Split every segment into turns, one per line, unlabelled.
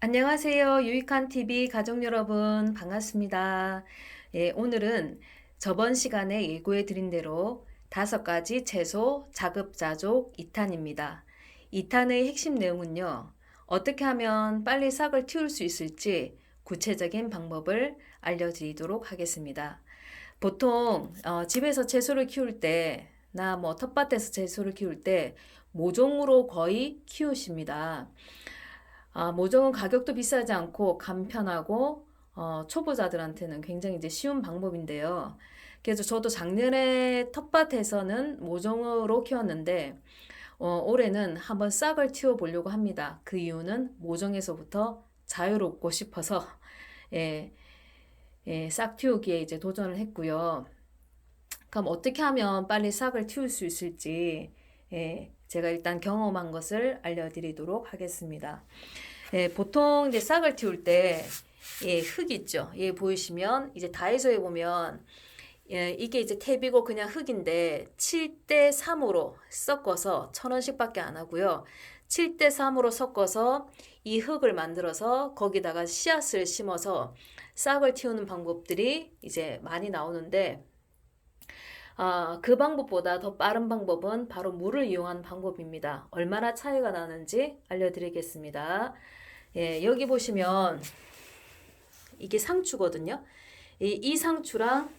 안녕하세요. 유익한 TV 가족 여러분, 반갑습니다. 예, 오늘은 저번 시간에 예고해 드린 대로 다섯 가지 채소 자급자족 2탄입니다. 2탄의 핵심 내용은요, 어떻게 하면 빨리 싹을 틔울 수 있을지 구체적인 방법을 알려드리도록 하겠습니다. 보통 어, 집에서 채소를 키울 때, 나 뭐 텃밭에서 채소를 키울 때 모종으로 거의 키우십니다. 아, 모종은 가격도 비싸지 않고 간편하고 어, 초보자들한테는 굉장히 이제 쉬운 방법인데요. 그래서 저도 작년에 텃밭에서는 모종으로 키웠는데 어, 올해는 한번 싹을 틔워 보려고 합니다. 그 이유는 모종에서부터 자유롭고 싶어서 예, 예, 싹 틔우기에 이제 도전을 했고요. 그럼 어떻게 하면 빨리 싹을 틔울 수 있을지 예, 제가 일단 경험한 것을 알려드리도록 하겠습니다. 예, 보통 이제 싹을 틔울 때, 예, 흙 있죠. 예, 보이시면 이제 다이소에 보면 예, 이게 이제 탭이고 그냥 흙인데 7대 3으로 섞어서 천 원씩 밖에 안 하고요. 7대 3으로 섞어서 이 흙을 만들어서 거기다가 씨앗을 심어서 싹을 틔우는 방법들이 이제 많이 나오는데 아, 그 방법보다 더 빠른 방법은 바로 물을 이용한 방법입니다. 얼마나 차이가 나는지 알려드리겠습니다. 예, 여기 보시면 이게 상추거든요. 이, 이 상추랑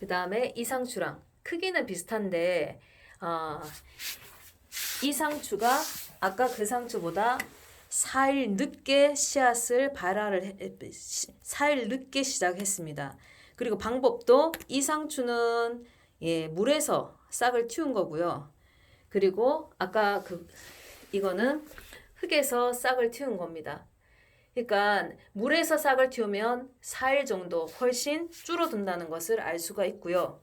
그 다음에 이 상추랑 크기는 비슷한데 아, 이 상추가 아까 그 상추보다 4일 늦게 씨앗을 발화를 해, 4일 늦게 시작했습니다. 그리고 방법도 이 상추는 예, 물에서 싹을 틔운 거고요. 그리고 아까 그 이거는 흙에서 싹을 틔운 겁니다. 그러니까 물에서 싹을 틔우면 4일 정도 훨씬 줄어든다는 것을 알 수가 있고요.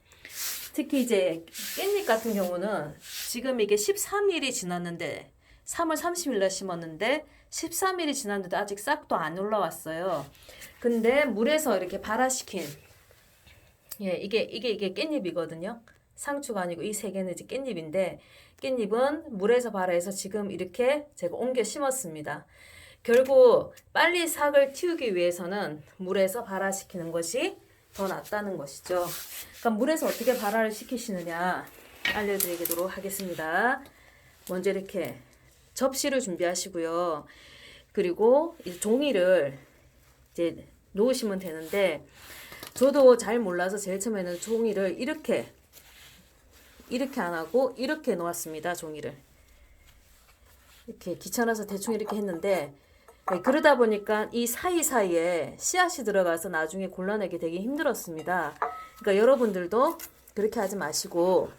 특히 이제 깻잎 같은 경우는 지금 이게 13일이 지났는데 3월 30일 날 심었는데 13일이 지났는데도 아직 싹도 안 올라왔어요. 근데 물에서 이렇게 발화시킨 예, 이게 이게 이게 깻잎이거든요. 상추가 아니고 이 세 개는 이제 깻잎인데 깻잎은 물에서 발화해서 지금 이렇게 제가 옮겨 심었습니다. 결국 빨리 싹을 틔우기 위해서는 물에서 발화시키는 것이 더 낫다는 것이죠. 그럼 물에서 어떻게 발화를 시키시느냐 알려드리도록 하겠습니다. 먼저 이렇게 접시를 준비하시고요. 그리고 이 종이를 이제 놓으시면 되는데 저도 잘 몰라서 제일 처음에는 종이를 이렇게 이렇게 안 하고 이렇게 놓았습니다. 종이를 이렇게 귀찮아서 대충 이렇게 했는데 네, 그러다 보니까 이 사이사이에 씨앗이 들어가서 나중에 골라내기 되게 힘들었습니다. 그러니까 여러분들도 그렇게 하지 마시고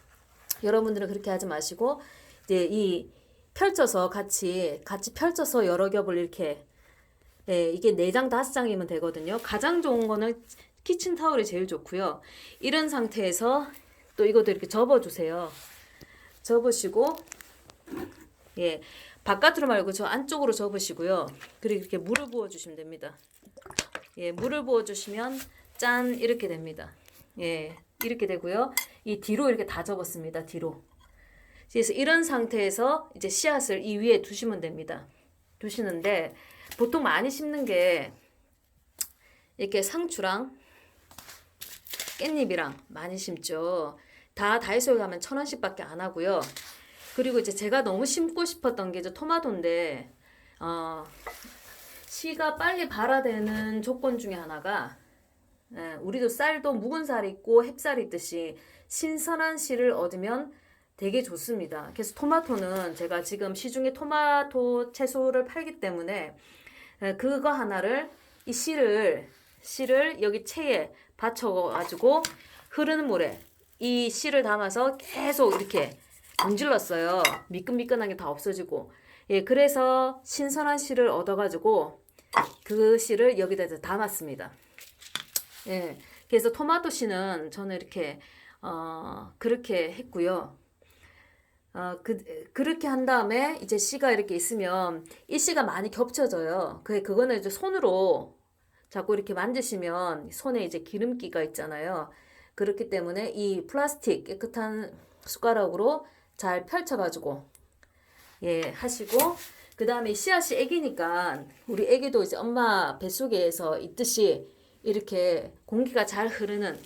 여러분들은 그렇게 하지 마시고 이제 이 펼쳐서 같이 같이 펼쳐서 여러 겹을 이렇게 예, 이게 네장 다섯 장이면 되거든요. 가장 좋은 거는 키친 타올이 제일 좋고요. 이런 상태에서 또 이것도 이렇게 접어 주세요. 접으시고 예. 바깥으로 말고 저 안쪽으로 접으시고요. 그리고 이렇게 물을 부어 주시면 됩니다. 예, 물을 부어 주시면 짠 이렇게 됩니다. 예. 이렇게 되고요. 이 뒤로 이렇게 다 접었습니다. 뒤로. 그래서 이런 상태에서 이제 씨앗을 이 위에 두시면 됩니다. 두시는데 보통 많이 심는 게 이렇게 상추랑 깻잎이랑 많이 심죠. 다 다이소에 가면 천 원씩밖에 안 하고요. 그리고 이제 제가 너무 심고 싶었던 게 이제 토마토인데 어, 씨가 빨리 발화되는 조건 중에 하나가 예, 우리도 쌀도 묵은 쌀이 있고 햅쌀이 있듯이 신선한 씨를 얻으면 되게 좋습니다. 그래서 토마토는 제가 지금 시중에 토마토 채소를 팔기 때문에 예, 그거 하나를 이 씨를 씨를 여기 체에 받쳐가지고 흐르는 물에 이 씨를 담아서 계속 이렇게 문질렀어요. 미끈미끈한 게 다 없어지고. 예, 그래서 신선한 씨를 얻어가지고 그 씨를 여기다 담았습니다. 예, 그래서 토마토 씨는 저는 이렇게 어, 그렇게 했고요. 어, 그, 그렇게 한 다음에 이제 씨가 이렇게 있으면 이 씨가 많이 겹쳐져요. 그, 그거는 이제 손으로 자꾸 이렇게 만지시면 손에 이제 기름기가 있잖아요. 그렇기 때문에 이 플라스틱 깨끗한 숟가락으로 잘 펼쳐가지고 예 하시고 그그 다음에 씨앗이 애기니까 우리 애기도 이제 엄마 뱃속에서 있듯이 이렇게 공기가 잘 흐르는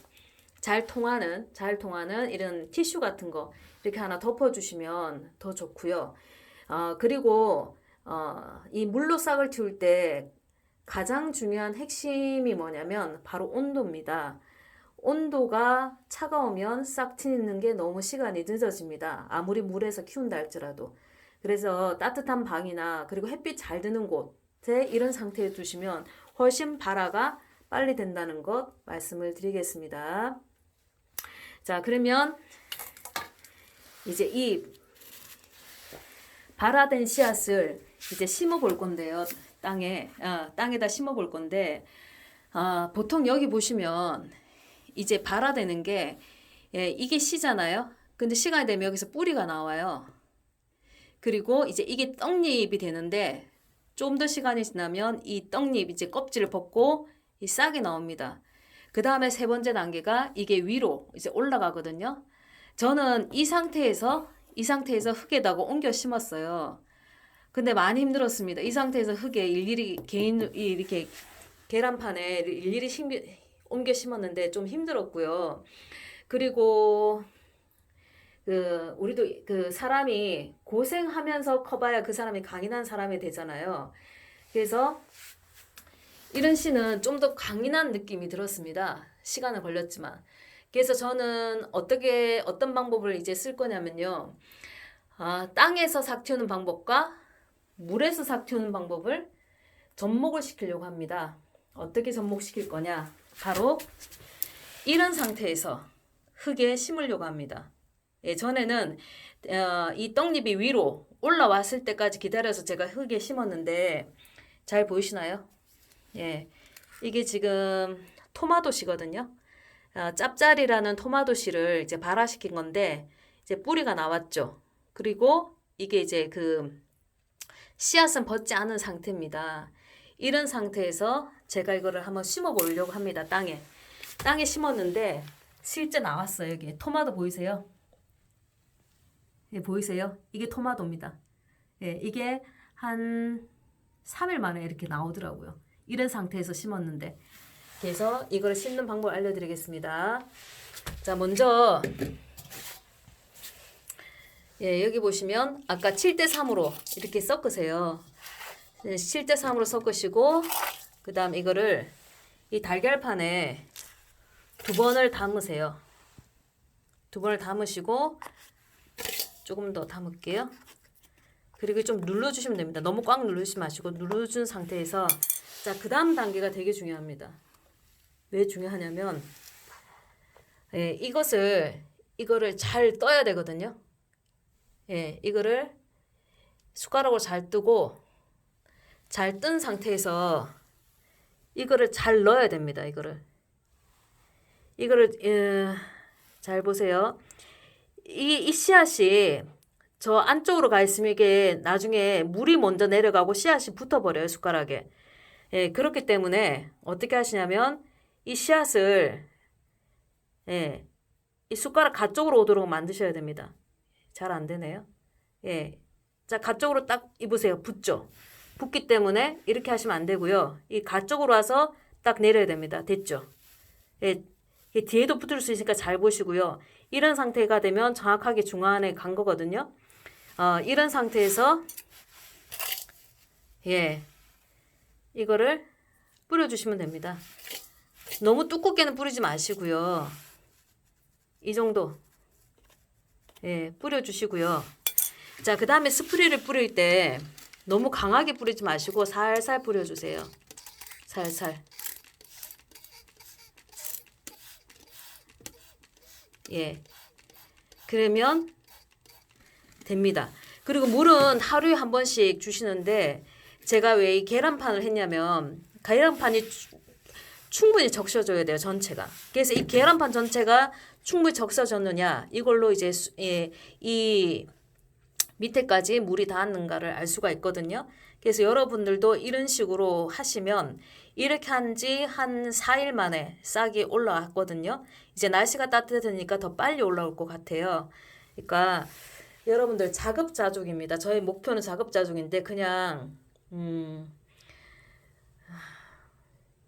잘 통하는 잘 통하는 이런 티슈 같은 거 이렇게 하나 덮어주시면 더 좋고요. 어, 그리고 어, 이 물로 싹을 틔울 때 가장 중요한 핵심이 뭐냐면 바로 온도입니다. 온도가 차가우면 싹 트이는 게 너무 시간이 늦어집니다. 아무리 물에서 키운다 할지라도. 그래서 따뜻한 방이나 그리고 햇빛 잘 드는 곳에 이런 상태에 두시면 훨씬 발화가 빨리 된다는 것 말씀을 드리겠습니다. 자, 그러면 이제 이 발화된 씨앗을 이제 심어 볼 건데요. 땅에, 아, 땅에다 심어 볼 건데, 아, 보통 여기 보시면 이제 발화되는 게, 예, 이게 씨잖아요. 근데 시간이 되면 여기서 뿌리가 나와요. 그리고 이제 이게 떡잎이 되는데, 좀 더 시간이 지나면 이 떡잎 이제 껍질을 벗고 이 싹이 나옵니다. 그 다음에 세 번째 단계가 이게 위로 이제 올라가거든요. 저는 이 상태에서 이 상태에서 흙에다가 옮겨 심었어요. 근데 많이 힘들었습니다. 이 상태에서 흙에 일일이 개인 이렇게 계란판에 일일이 심겨, 옮겨 심었는데 좀 힘들었고요. 그리고 그 우리도 그 사람이 고생하면서 커봐야 그 사람이 강인한 사람이 되잖아요. 그래서 이런 시는 좀 더 강인한 느낌이 들었습니다. 시간은 걸렸지만. 그래서 저는 어떻게 어떤 방법을 이제 쓸 거냐면요. 아, 땅에서 삭 틔우는 방법과 물에서 삭 틔우는 방법을 접목을 시키려고 합니다. 어떻게 접목시킬 거냐? 바로 이런 상태에서 흙에 심으려고 합니다. 예, 전에는 어, 이 떡잎이 위로 올라왔을 때까지 기다려서 제가 흙에 심었는데 잘 보이시나요? 예, 이게 지금 토마토씨거든요. 어, 짭짤이라는 토마토씨를 이제 발화시킨 건데 이제 뿌리가 나왔죠. 그리고 이게 이제 그 씨앗은 벗지 않은 상태입니다. 이런 상태에서 제가 이거를 한번 심어 보려고 합니다. 땅에. 땅에 심었는데 실제 나왔어요. 여기 토마토 보이세요? 예, 보이세요? 이게 토마토입니다. 예, 이게 한 3일 만에 이렇게 나오더라고요. 이런 상태에서 심었는데. 그래서 이걸 심는 방법 알려드리겠습니다. 자, 먼저 예, 여기 보시면 아까 7대 3으로 이렇게 섞으세요. 7대 3으로 섞으시고 그 다음 이거를 이 달걀판에 두 번을 담으세요. 두 번을 담으시고 조금 더 담을게요. 그리고 좀 눌러주시면 됩니다. 너무 꽉 누르지 마시고 눌러준 상태에서 자, 그 다음 단계가 되게 중요합니다. 왜 중요하냐면 예, 이것을 이거를 잘 떠야 되거든요. 예, 이거를 숟가락으로 잘 뜨고 잘 뜬 상태에서 이거를 잘 넣어야 됩니다. 이거를 이거를 예, 잘 보세요. 이, 이 씨앗이 저 안쪽으로 가 있으면 이게 나중에 물이 먼저 내려가고 씨앗이 붙어버려요 숟가락에. 예, 그렇기 때문에 어떻게 하시냐면 이 씨앗을 예, 이 숟가락 가쪽으로 오도록 만드셔야 됩니다. 잘 안 되네요. 예. 자, 가쪽으로 딱 입으세요. 붙죠? 붙기 때문에 이렇게 하시면 안 되고요. 이 가쪽으로 와서 딱 내려야 됩니다. 됐죠? 예. 이 뒤에도 붙을 수 있으니까 잘 보시고요. 이런 상태가 되면 정확하게 중앙에 간 거거든요. 어, 이런 상태에서 예. 이거를 뿌려주시면 됩니다. 너무 두껍게는 뿌리지 마시고요. 이 정도 예, 뿌려주시고요. 자, 그 다음에 스프레이를 뿌릴 때 너무 강하게 뿌리지 마시고 살살 뿌려주세요. 살살. 예. 그러면 됩니다. 그리고 물은 하루에 한 번씩 주시는데 제가 왜 이 계란판을 했냐면 계란판이 추- 충분히 적셔줘야 돼요 전체가. 그래서 이 계란판 전체가 충분히 적셔졌느냐 이걸로 이제 수- 예, 이 밑에까지 물이 닿았는가를 알 수가 있거든요. 그래서 여러분들도 이런 식으로 하시면 이렇게 한 지 한 4일 만에 싹이 올라왔거든요. 이제 날씨가 따뜻해지니까 더 빨리 올라올 것 같아요. 그러니까 여러분들 자급자족입니다. 저의 목표는 자급자족인데 그냥 음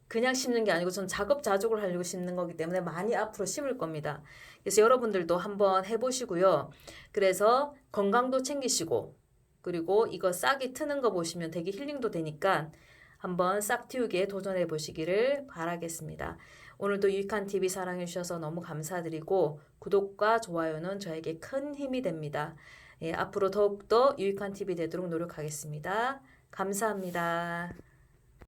그냥 심는 게 아니고 전 자급자족을 하려고 심는 거기 때문에 많이 앞으로 심을 겁니다. 그래서 여러분들도 한번 해보시고요. 그래서 건강도 챙기시고 그리고 이거 싹이 트는 거 보시면 되게 힐링도 되니까 한번 싹 틔우기에 도전해 보시기를 바라겠습니다. 오늘도 유익한 TV 사랑해 주셔서 너무 감사드리고 구독과 좋아요는 저에게 큰 힘이 됩니다. 예, 앞으로 더욱더 유익한 TV 되도록 노력하겠습니다. 감사합니다.